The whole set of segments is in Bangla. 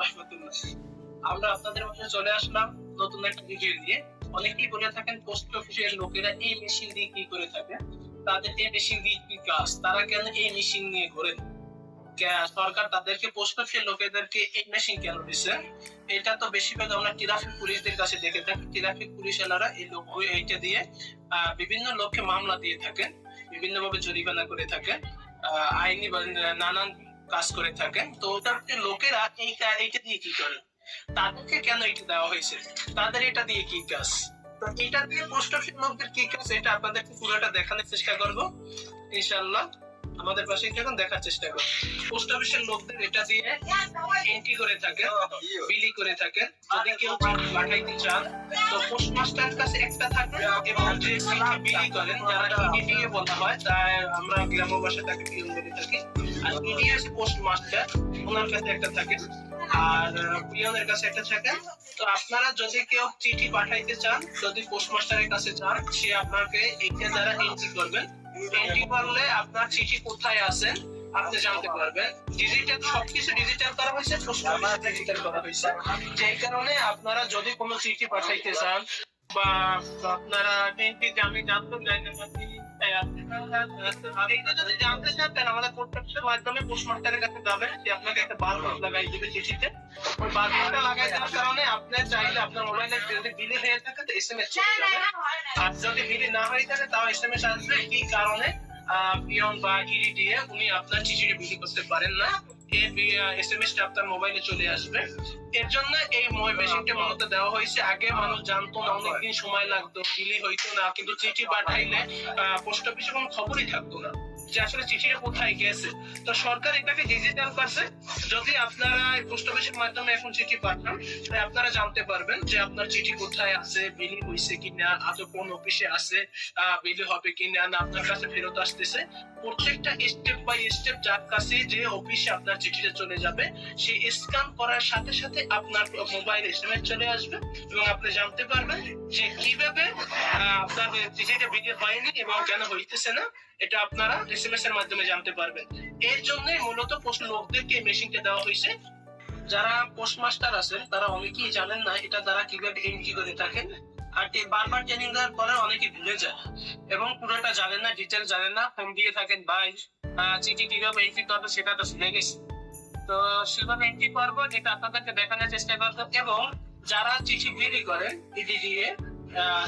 রহমতুল্লাহ। আমরা আপনাদের চলে আসলাম নতুন একটা ভিডিও অনেকেই বলে থাকেন পোস্ট অফিসের লোকেরা এই মেশিন দিয়ে কি করে থাকে? তাদের এই মেশিন দিয়ে কি কাজ? তারা কেন এই মেশিন নিয়ে ঘোরে? সরকার তাদেরকে পোস্ট অফিসের লোকেদেরকে এই মেশিন কেন দিচ্ছে এটা তো বেশিরভাগ আমরা ট্রাফিক পুলিশদের কাছে দেখে থাকি। ট্রাফিক পুলিশ এলারা এই লোক এইটা দিয়ে বিভিন্ন লোককে মামলা দিয়ে থাকেন বিভিন্ন ভাবে জরিমানা করে থাকে আহ, আইনি নানান কাজ করে থাকেন, তো ওটাতে লোকেরা এই এইটা দিয়ে কি করে? তাদেরকে কেন এটা দেওয়া হয়েছে? তাদের এটা দিয়ে কি কাজ? এটা দিয়ে পোস্ট অফিস লোকদের কি কাজ? এটা আপনাদেরকে পুরোটা দেখানোর চেষ্টা করব, ইনশাআল্লাহ। আমাদের পাশে যখন দেখার চেষ্টা করব পোস্ট অফিসের লোকদের এটা দিয়ে এন্ট্রি করে থাকে বিলি করে থাকে। যদি কেউ চিঠি পাঠাইতে চান, তো পোস্ট মাস্টার কাছে একটা থাকে এবং যে চিঠি বিলি করেন, যারা ইডিএ বলা হয়, তাই আমরা গ্রাম্য ভাষায় তাকে পিয়ন বলে থাকি। আর ইডিএ হচ্ছে পোস্ট মাস্টার ওনার কাছে একটা থাকে। আর পিয়নের কাছে একটা থাকে। তো আপনারা যদি কেউ চিঠি পাঠাইতে চান, যদি পোস্ট মাস্টারের কাছে চান, সে আপনাকে এইটা দ্বারা এন্ট্রি করবেন। এন্ট্রি করলে আপনার চিঠি কোথায় আছেন, আপনি জানতে পারবেন। ডিজিটাল সবকিছু ডিজিটাল করা হয়েছে ডিজিটাল করা হয়েছে। যেই কারণে আপনারা যদি কোনো চিঠি পাঠাইতে চান, বা আপনারা আমি জানতে চাই না চিঠিতে। ওই বারকোডটা লাগাই দেওয়ার কারণে আপনি চাইলে আপনার মোবাইলে যদি বিলি হয়ে থাকে, তো এসএমএস যাবে। আর যদি বিলি না হয়ে থাকে, তাও এসএমএস আসবে। কি কারণে? পিয়ন বা ইডি দিয়ে উনি আপনার চিঠিটি বিলি করতে পারেন না। এর এম টা আপনার মোবাইলে চলে আসবে। এর জন্য এই মেশিনটা মূলত দেওয়া হয়েছে। আগে মানুষ জানতো না অনেকদিন সময় লাগতো বিলি হইতো না কিন্তু চিঠি পাঠাইলে পোস্ট অফিসে কোনো খবরই থাকতো না। যে আসলে চিঠিটা কোথায় গেছে? তো সরকার এটাকে ডিজিটাল করছে। যদি আপনারা পোস্ট অফিসের মাধ্যমে এখন চিঠি পাঠান, তাহলে আপনারা জানতে পারবেন যে আপনার চিঠি কোথায় আছে, বিলি হয়েছে কিনা, আদৌ কোন অফিসে আছে বিলি হবে কিনা, না আপনার কাছে ফেরত আসতেছে। প্রত্যেকটা স্টেপ বাই স্টেপ যার কাছে যে অফিসে আপনার চিঠিটা চলে যাবে সেই স্ক্যান করার সাথে সাথে আপনার মোবাইল এসএমএস চলে আসবে এবং আপনি জানতে পারবেন যে কীভাবে আপনার চিঠিটা বিলি হয়নি এবং কেন হইতেছে না। এটা আপনারা এসএমএস এর মাধ্যমে জানতে পারবেন। এর জন্যই মূলত পোস্ট লোকদেরকে মেশিনটা দেওয়া হয়েছে। যারা পোস্ট মাস্টার আছেন তারা অনেকেই জানেন না এটা তারা কীভাবে এন্ট্রি করে থাকেন। আর বারবার ট্রেনিং দেওয়ার পরে অনেকে ভুলে যায়। এবং পুরোটা জানেন না ডিটেল জানেন না ফোন দিয়ে থাকেন, ভাই চিঠি কীভাবে এন্ট্রি করবে সেটা তো শুনে গেছি। তো সেভাবে এন্ট্রি করব, যেটা আপনাদেরকে দেখানোর চেষ্টা করব। এবং যারা চিঠি বিলি করেন দিয়ে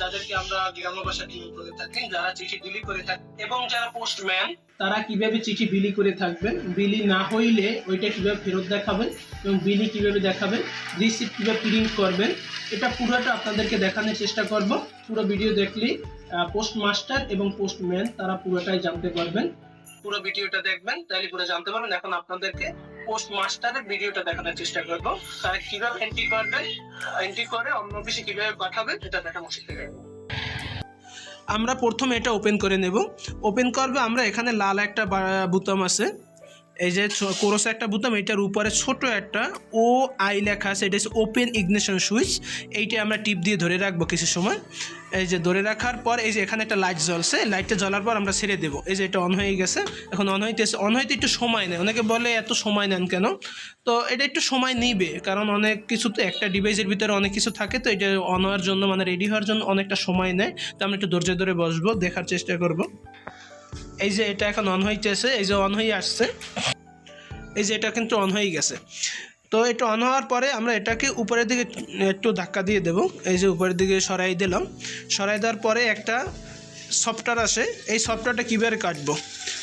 যাদেরকে আমরা গ্রাম্য ভাষা ডিলি করে থাকি, যারা চিঠি বিলি করে থাকেন এবং যারা পোস্টম্যান তারা কীভাবে চিঠি বিলি করে থাকবেন? বিলি না হইলে ওইটা কীভাবে ফেরত দেখাবেন? এবং বিলি কীভাবে দেখাবেন? রিসিপ্ট কীভাবে প্রিন্ট করবেন? এটা পুরোটা আপনাদেরকে দেখানোর চেষ্টা করব। পুরো ভিডিও দেখলেই পোস্ট মাস্টার এবং পোস্টম্যান তারা পুরোটাই জানতে পারবেন। পুরো ভিডিওটা দেখবেন, তাহলে পুরো জানতে পারবেন। এখন আপনাদেরকে পোস্ট মাস্টারের ভিডিওটা দেখানোর চেষ্টা করব। তারা কীভাবে এন্ট্রি করবে এন্ট্রি করে অন্য অফিসে কীভাবে পাঠাবে, সেটা দেখানো শিখে যাব আমরা প্রথমে এটা ওপেন করে নেব। ওপেন করবে, আমরা এখানে লাল একটা বুতাম আছে। এই যে কোরস একটা বুতাম এটার উপরে ছোট একটা ও আই লেখা আছে, এটা হচ্ছে ওপেন ইগনিশন সুইচ এইটা আমরা টিপ দিয়ে ধরে রাখব কিছু সময়। এই যে ধরে রাখার পর, এই যে এখানে একটা লাইট জ্বলছে লাইটটা জ্বলার পর আমরা ছেড়ে দেবো। এই যে এটা অন হয়ে গেছে, এখন অন হইতেছে অন হইতে একটু সময় নেয়। অনেকে বলে এত সময় নেন কেন? তো এটা একটু সময় নিবে, কারণ অনেক কিছু তো একটা ডিভাইসের ভিতরে অনেক কিছু থাকে, তো এটা অন হওয়ার জন্য মানে রেডি হওয়ার জন্য অনেকটা সময় নেয়। তো আমরা একটু ধৈর্য ধরে বসবো, দেখার চেষ্টা করব। এই যে এটা এখন অন হইতেছে, এই যে অন হয়ে আসছে। এই যে এটা কিন্তু অন হয়ে গেছে। তো এটা অন হওয়ার পরে আমরা এটাকে উপরের দিকে একটু ধাক্কা দিয়ে দেব। এই যে উপরের দিকে সরাই দিলাম। সরাই দেওয়ার পরে একটা সফটওয়্যার আসে এই সফটওয়্যারটা কীভাবে কাটবো?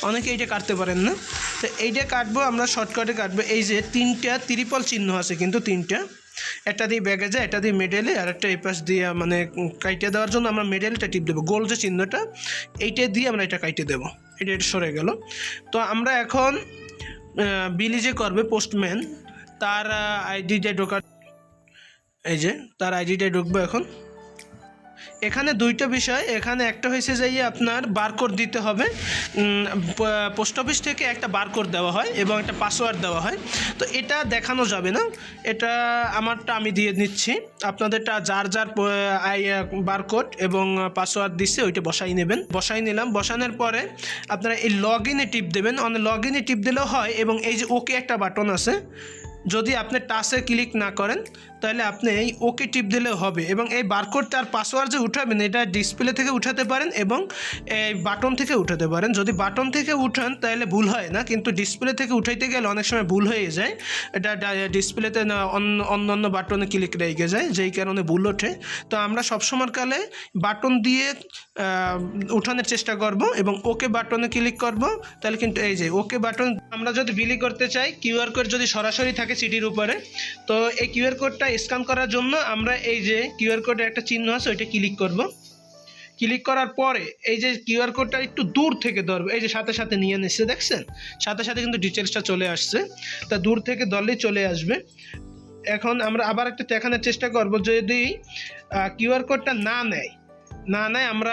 অনেকে এইটা কাটতে পারেন না। তো এইটা কাটবো, আমরা শর্টকাটে কাটবো। এই যে তিনটা ত্রিপল চিহ্ন আছে কিন্তু তিনটা। একটা দিয়ে ব্যাগে যায়, একটা দিয়ে মেডেলে আর একটা এই পাশ দিয়ে মানে কাইটে দেওয়ার জন্য আমরা মেডেলটা টিপ দেবো। গোল যে চিহ্নটা, এইটা দিয়ে আমরা এটা কাইটে দেবো। এটা সরে গেল। তো আমরা এখন বিলি যে করবে পোস্টম্যান, তার আইডিটা ঢোকার এই যে, তার আইডিটা ঢুকবো এখন। এখানে দুইটা বিষয়। এখানে একটা হয়েছে যে আপনার বারকোড দিতে হবে। পোস্ট অফিস থেকে একটা বারকোড দেওয়া হয় এবং একটা পাসওয়ার্ড দেওয়া হয়। তো এটা দেখানো যাবে না। এটা আমারটা আমি দিয়ে নিচ্ছি। আপনাদেরটা যার যার বারকোড এবং পাসওয়ার্ড দিচ্ছে ওইটা বসাই নেবেন। বসাই নিলাম। বসানোর পরে আপনারা এই লগ ইনে টিপ দেবেন। অন লগ ইনে টিপ দিলেও হয় এবং এই যে ওকে একটা বাটন আছে। যদি আপনি টাচে ক্লিক না করেন তাহলে আপনি এই ওকে টিপ দিলে হবে এবং এই বারকোড তার পাসওয়ার্ড যে উঠাবেন, এটা ডিসপ্লে থেকে উঠাতে পারেন এবং এই বাটন থেকে উঠাতে পারেন। যদি বাটন থেকে উঠান, তাহলে ভুল হয় না, কিন্তু ডিসপ্লে থেকে উঠাইতে গেলে অনেক সময় ভুল হয়ে যায়। এটা ডিসপ্লেতে অন্য অন্য বাটনে ক্লিক রেখে যায়, যেই কারণে ভুল ওঠে। তো আমরা সবসময় কালে বাটন দিয়ে উঠানোর চেষ্টা করব এবং ওকে বাটনে ক্লিক করব। তাহলে কিন্তু এই যে ওকে বাটন আমরা যদি বিলি করতে চাই কিউআর কোড যদি সরাসরি থাকে সিটির উপরে, তো এই কিউআর কোডটা স্ক্যান করার জন্য আমরা এই যে কিউআর কোডের একটা চিহ্ন আছে, ওইটা ক্লিক করব। ক্লিক করার পরে এই যে কিউআর কোডটা একটু দূর থেকে ধরবে, এই যে সাথে সাথে নিয়ে নিচ্ছে, দেখছেন? সাথে সাথে কিন্তু ডিটেলসটা চলে আসছে। তা দূর থেকে ধরলেই চলে আসবে। এখন আমরা আবার একটা দেখানোর চেষ্টা করব, যদি কিউআর কোডটা না নেয় না নেয় আমরা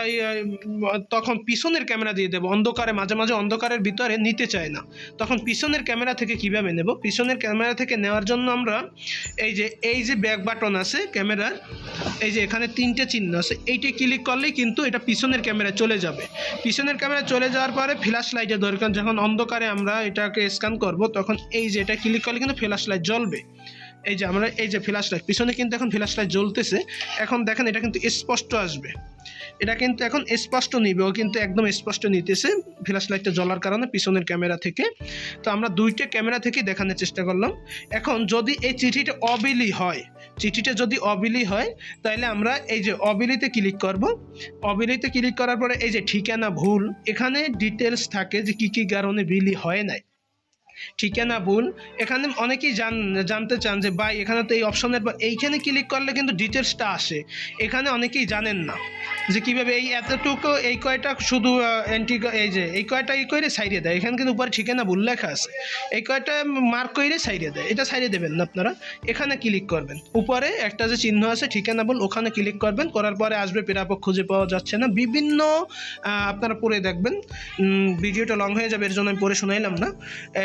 তখন পিছনের ক্যামেরা দিয়ে দেবো। অন্ধকারে, মাঝে মাঝে অন্ধকারের ভিতরে নিতে চায় না। তখন পিছনের ক্যামেরা থেকে কীভাবে নেব? পিছনের ক্যামেরা থেকে নেওয়ার জন্য আমরা এই যে এই যে ব্যাক বাটন আছে ক্যামেরার, এই যে এখানে তিনটে চিহ্ন আছে, এইটা ক্লিক করলেই কিন্তু এটা পিছনের ক্যামেরা চলে যাবে। পিছনের ক্যামেরা চলে যাওয়ার পরে ফ্ল্যাশ লাইটের দরকার যখন অন্ধকারে আমরা এটাকে স্ক্যান করব, তখন এই যে এটা ক্লিক করলে কিন্তু ফ্ল্যাশ লাইট জ্বলবে। এই যে আমরা, এই যে ফ্ল্যাশ লাইট পিছনে কিন্তু এখন ফ্ল্যাশ লাইট জ্বলতেছে। এখন দেখেন এটা কিন্তু স্পষ্ট আসবে। এটা কিন্তু এখন স্পষ্ট নিবে, ও কিন্তু একদম স্পষ্ট নিতেছে ফ্ল্যাশ লাইটটা জ্বলার কারণে পিছনের ক্যামেরা থেকে। তো আমরা দুইটা ক্যামেরা থেকেই দেখানোর চেষ্টা করলাম। এখন যদি এই চিঠিটা অবিলি হয়, চিঠিটা যদি অবিলি হয় তাহলে আমরা এই যে অবিলিতে ক্লিক করব। অবিলিতে ক্লিক করার পরে এই যে ঠিকানা ভুল, এখানে ডিটেলস থাকে যে কি কি কারণে বিলি হয় নাই। ঠিকানা ভুল? এখানে অনেকেই জান, জানতে চান যে, ভাই, এখানে তো এই অপশনের পর, এইখানে ক্লিক করলে কিন্তু ডিটেলসটা আসে। এখানে অনেকেই জানেন না যে, কীভাবে এই এতটুকু, এই কয়টা শুধু এন্ট্রি এই যে, এই কয়টা ই করে সাইডে দেয়। এখানে কিন্তু উপরে ঠিকানা ভুল লেখা আছে। এই কয়টা মার্ক করে সাইডে দেয়। এটা সাইডে দেবেন না আপনারা। এখানে ক্লিক করবেন। উপরে একটা যে চিহ্ন আছে, ঠিকানা ভুল, ওখানে ক্লিক করবেন। করার পরে আসবে, পেরাপক খুঁজে পাওয়া যাচ্ছে না। বিভিন্ন আপনারা পড়ে দেখবেন। ভিডিওটা লং হয়ে যাবে, এর জন্য আমি পড়ে শোনাইলাম না।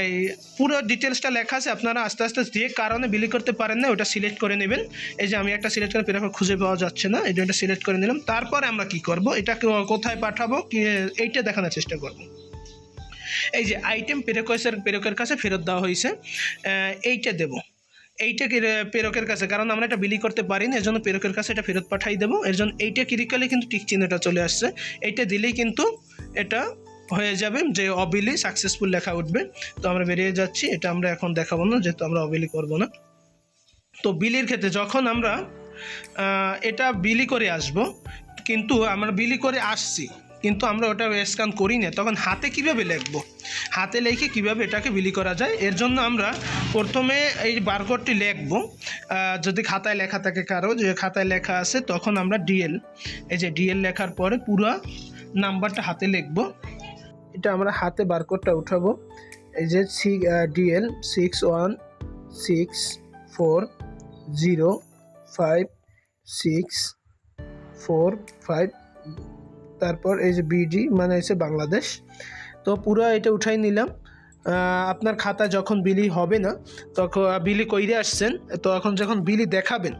এই পুরো ডিটেলসটা লেখা আছে, আপনারা আস্তে আস্তে যে কারণে বিলি করতে পারেন না, ওটা সিলেক্ট করে নেবেন। এই যে আমি একটা সিলেক্ট করে পেরাপক খুঁজে পাওয়া যাচ্ছে না, এই জন্য সিলেক্ট করে নিলাম। তারপরে আমরা কি করব? এটা কোথায় পাঠাবো? কি, এইটা দেখানোর চেষ্টা করব। এই যে আইটেম পেরেকের পেরকের কাছে ফেরত দেওয়া হয়েছে এইটা দেব। এইটা পেরকের কাছে, কারণ আমরা এটা বিলি করতে পারি না এর জন্য পেরকের কাছে এটা ফেরত পাঠাই দেবো। এর জন্য এইটা ক্লিক করলে কিন্তু টিক চিহ্নটা চলে আসছে। এইটা দিলেই কিন্তু এটা হয়ে যাবে, যে অবিলি সাকসেসফুল লেখা উঠবে। তো আমরা বেরিয়ে যাচ্ছি, এটা আমরা এখন দেখাবো না, যেহেতু আমরা অবিলি করব না। তো বিলির ক্ষেত্রে যখন আমরা এটা বিলি করে আসব, কিন্তু আমরা বিলি করে আসছি, কিন্তু আমরা ওটা স্ক্যান করি না, তখন হাতে কীভাবে লিখব? হাতে লিখে কীভাবে এটাকে বিলি করা যায়? এর জন্য আমরা প্রথমে এই বারকোডটি লিখব যদি খাতায় লেখা থাকে কারও, যে খাতায় লেখা আছে, তখন আমরা ডিএল এই যে ডিএল লেখার পরে পুরো নাম্বারটা হাতে লিখব। এটা আমরা হাতে বারকোডটা উঠাবো। এই যে C DL six one six four zero five six four five তারপর এই যে বিডি মানে হচ্ছে বাংলাদেশ। তো পুরো এটা উঠাই নিলাম। আপনার খাতা যখন বিলি হবে না, তখন বিলি কইরে আসছেন, তো এখন যখন বিলি দেখাবেন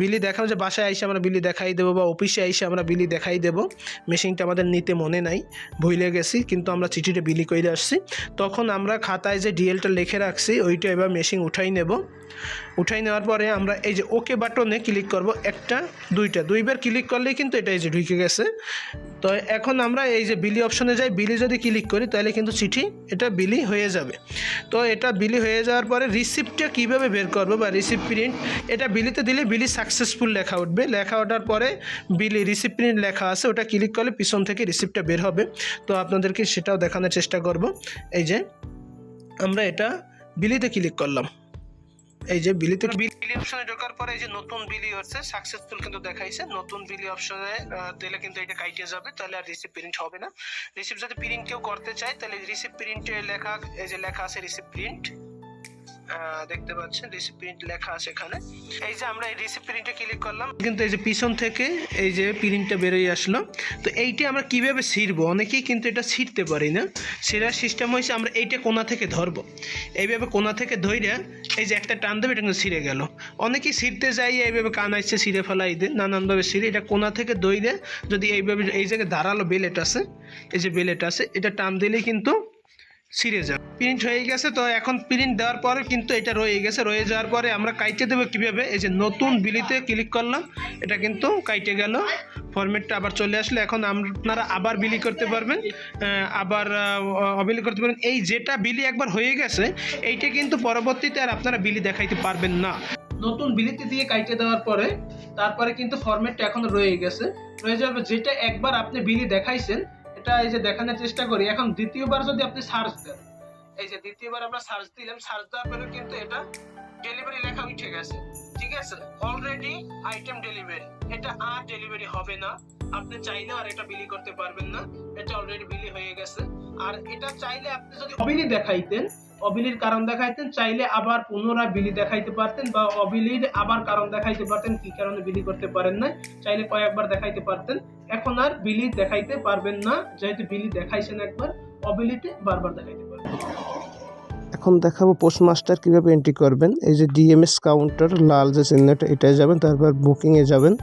বিলি দেখাবো যে বাসায় আইসে আমরা বিলি দেখাই দেবো বা অফিসে আইসে আমরা বিলি দেখাই দেবো। মেশিনটা আমাদের নিতে মনে নাই, ভুলে গেছি, কিন্তু আমরা চিঠিটা বিলি করে আসছি। তখন আমরা খাতায় যে ডিএলটা লিখে রাখছি, ওইটা এবার মেশিন উঠাই নেব। উঠাই নেওয়ার পরে আমরা এই যে ওকে বাটনে ক্লিক করব, একটা, দুইটা, দুইবার ক্লিক করলেই কিন্তু এটা এই যে ঢুকে গেছে। তো এখন আমরা এই যে বিলি অপশনে যাই, বিলি যদি ক্লিক করি, তাহলে কিন্তু চিঠি, এটা বিলি হয়ে যাবে। তো এটা বিলি হয়ে যাওয়ার পরে রিসিপ্টটা কীভাবে বের করব বা রিসিপ্ট প্রিন্ট এটা বিলিতে দিলে বিলি সাকসেসফুল লেখা উঠবে। লেখা ওঠার পরে বিলি রিসিপ্ট প্রিন্ট লেখা আছে, ওটা ক্লিক করলে পিছন থেকে রিসিপ্টটা বের হবে। তো আপনাদেরকে সেটাও দেখানোর চেষ্টা করব। এই যে, আমরা এটা বিলিতে ক্লিক করলাম। এই যে বিলিতে বিল বিলি অপশনে ঢোকার পরে এই যে নতুন বিলি হচ্ছে সাকসেসফুল কিন্তু দেখাইছে। নতুন বিলি অপশনে দিলে কিন্তু এটা কাইটে যাবে, তাহলে আর রিসিপ্ট প্রিন্ট হবে না। রিসিপ্ট যদি প্রিন্ট কেউ করতে চায়, তাহলে রিসিপ প্রিন্টে লেখা, এই যে লেখা আছে রিসিপ প্রিন্ট দেখতে পাচ্ছেন রিসিপ্ট প্রিন্ট লেখা আছে এখানে। এই যে আমরা এই রিসিপ্ট প্রিন্টে ক্লিক করলাম, কিন্তু এই যে পিছন থেকে এই যে প্রিন্টটা বেরিয়ে আসলো। তো এইটা আমরা কীভাবে ছিঁড়বো? অনেকেই কিন্তু এটা ছিঁড়তে পারি না। সেটার সিস্টেম হয়েছে, আমরা এইটা কোনা থেকে ধরবো। এইভাবে কোনা থেকে ধইরে এই যে একটা টান দেবে, এটা কিন্তু ছিঁড়ে গেল। অনেকেই ছিঁড়তে যাই এইভাবে কান আসছে, ছিঁড়ে ফেলাই দেয়, নানানভাবে ছিঁড়ে। এটা কোনা থেকে দইরে যদি এইভাবে এই জায়গায় দাঁড়াল বেলেট আছে, এই যে বেলেট আছে, এটা টান দিলেই কিন্তু ছিঁড়ে যাবে। প্রিন্ট হয়ে গেছে, তো এখন প্রিন্ট দেওয়ার পরে কিন্তু এটা রয়ে গেছে। রয়ে যাওয়ার পরে আমরা কাইটে দেবো কীভাবে? এই যে নতুন বিলিতে ক্লিক করলাম, এটা কিন্তু কাইটে গেল। ফরম্যাটটা আবার চলে আসলে। এখন আপনারা আবার বিলি করতে পারবেন। আবার অবিলি করতে পারবেন। এই যেটা বিলি একবার হয়ে গেছে, এইটা কিন্তু পরবর্তীতে আর আপনারা বিলি দেখাইতে পারবেন না। নতুন বিলিতে দিয়ে কাইটে দেওয়ার পরে, তারপরে কিন্তু ফরম্যাটটা এখন রয়ে গেছে। রয়ে যাবে যেটা একবার আপনি বিলি দেখাইছেন এটা এই যে দেখানোর চেষ্টা করি, এখন দ্বিতীয়বার যদি আপনি সার্চ দেন, এই যে দ্বিতীয়বার আমরা সার্চ দিলাম সার্চ দেওয়ার পরে কিন্তু এটা ডেলিভারি লেখা উঠে গেছে, ঠিক আছে? অলরেডি আইটেম ডেলিভারি এটা আর ডেলিভারি হবে না। আপনি চাইলে আর এটা বিলি করতে পারবেন না, এটা অলরেডি বিলি হয়ে গেছে। আর এটা চাইলে আপনি যদি অবিলি দেখাইতেন অবিলির কারণ দেখাইতেন, চাইলে আবার পুনরায় বিলি দেখাইতে পারতেন বা অবিলির আবার কারণ দেখাইতে পারতেন, কি কারণে বিলি করতে পারেন না চাইলে কয়েকবার দেখাইতে পারতেন। এখন আর বিলি দেখাইতে পারবেন না, যেহেতু বিলি দেখাইছেন একবার, অবিলিতে বারবার দেখাইতে পারবেন। এখন দেখাবো পোস্ট মাস্টার কীভাবে এন্ট্রি করবেন। এই যে ডিএমএস কাউন্টার লাল যে চিহ্নটা এটাই যাবেন, তারপর বুকিংয়ে যাবেন।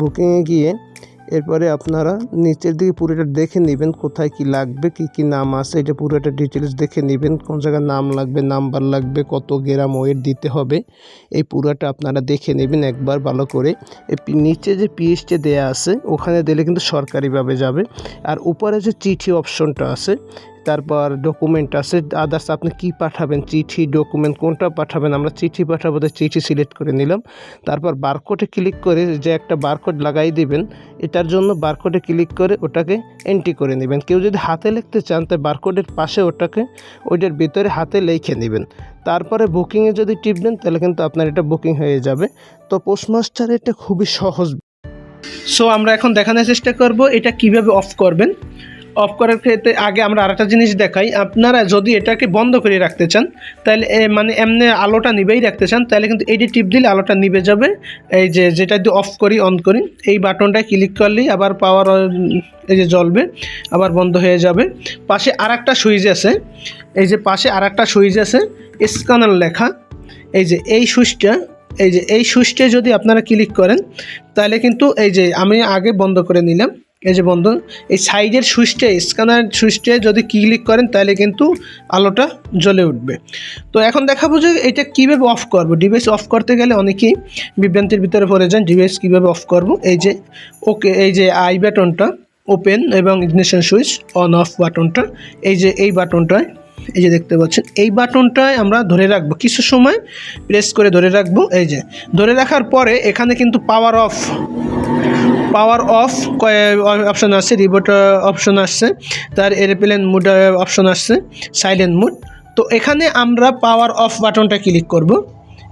বুকিংয়ে গিয়ে এরপরে আপনারা নিচের দিকে পুরোটা দেখে নেবেন কোথায় কি লাগবে, কি কি নাম আছে। এটা পুরোটা ডিটেলস দেখে নেবেন, কোন জায়গায় নাম লাগবে, নাম্বার লাগবে, কত গ্রাম ওয়েট দিতে হবে। এই পুরোটা আপনারা দেখে নেবেন একবার ভালো করে। নিচে যে পিএসটি দেয়া আছে, ওখানে দিলে কিন্তু সরকারিভাবে যাবে। আর উপরে যে চিঠি অপশনটা আছে তারপর ডকুমেন্ট আছে আদার্স আপনি কি পাঠাবেন, চিঠি ডকুমেন্ট কোনটা পাঠাবেন, আমরা চিঠি পাঠাবো, তো চিঠি সিলেক্ট করে নিলাম। তারপর বারকোডে ক্লিক করে যে একটা বারকোড লাগাই দিবেন, এটার জন্য বারকোডে ক্লিক করে ওটাকে এন্ট্রি করে নেবেন। কেউ যদি হাতে লিখতে চান, তাই বারকোডের পাশে ওটাকে, ওইটার ভিতরে হাতে লিখে নেবেন। তারপরে বুকিংয়ে যদি টিপবেন তাহলে কিন্তু আপনার এটা বুকিং হয়ে যাবে। তো পোস্টমাস্টার এটা খুবই সহজ। সো আমরা এখন দেখানোর চেষ্টা করব এটা কীভাবে অফ করবেন। অফ করার ক্ষেত্রে আগে আমরা আরেকটা জিনিস দেখাই। আপনারা যদি এটাকে বন্ধ করে রাখতে চান, তাহলে মানে এমনি আলোটা নিবেই রাখতে চান, তাহলে কিন্তু এইটি টিপ দিলে আলোটা নিভে যাবে। এই যে যেটা দিয়ে অফ করি অন করি, এই বাটনটায় ক্লিক করলেই আবার পাওয়ার এই যে জ্বলবে, আবার বন্ধ হয়ে যাবে। পাশে আর একটা সুইচ আছে, এই যে পাশে আর একটা সুইচ আছে স্ক্যানার লেখা। এই যে এই সুইচটা, এই যে এই সুইচটা যদি আপনারা ক্লিক করেন, তাহলে কিন্তু এই যে আমি আগে বন্ধ করে নিলাম। এই যে বন্ধু এই সাইডের সুইচটে, স্ক্যানার সুইচটে যদি ক্লিক করেন, তাহলে কিন্তু আলোটা জ্বলে উঠবে। তো এখন দেখাবো যে এটা কীভাবে অফ করব। ডিভাইস অফ করতে গেলে অনেকেই বিভ্রান্তির ভিতরে পড়ে যান ডিভাইস কীভাবে অফ করব। এই যে ওকে এই যে আই বাটনটা ওপেন এবং ইগনিশন সুইচ অন অফ বাটনটা এই যে এই বাটনটায় এই যে দেখতে পাচ্ছেন, এই বাটনটায় আমরা ধরে রাখব। কিছু সময় প্রেস করে ধরে রাখব। এই যে, ধরে রাখার পরে এখানে কিন্তু power off power off option আসছে রিবোট অপশন আসছে, তার এরোপ্লেন মুড অপশন আসছে সাইলেন্ট মুড তো এখানে আমরা পাওয়ার অফ বাটনটা ক্লিক করব।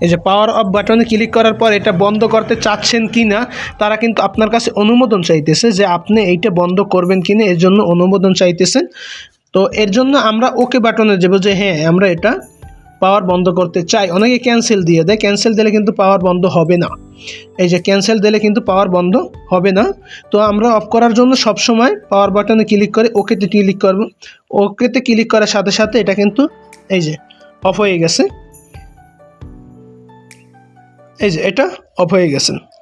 এই যে পাওয়ার অফ বাটনে ক্লিক করার পর এটা বন্ধ করতে চাচ্ছেন কি না তারা কিন্তু আপনার কাছে অনুমোদন চাইতেছে যে আপনি এইটা বন্ধ করবেন কি না এর জন্য অনুমোদন চাইতেছেন তো এর জন্য আমরা ওকে বাটনে যাব যে হ্যাঁ আমরা এটা পাওয়ার বন্ধ করতে চাই। অনেকে ক্যান্সেল দিয়ে দেয়। ক্যান্সেল দিলে কিন্তু পাওয়ার বন্ধ হবে না। এই যে ক্যান্সেল দিলে কিন্তু পাওয়ার বন্ধ হবে না। তো আমরা অফ করার জন্য সব সময় পাওয়ার বাটনে ক্লিক করে ওকেতে ক্লিক করব। ওকেতে ক্লিক করার সাথে সাথে এটা কিন্তু এই যে অফ হয়ে গেছে। এই যে এটা অফ হয়ে গেছে।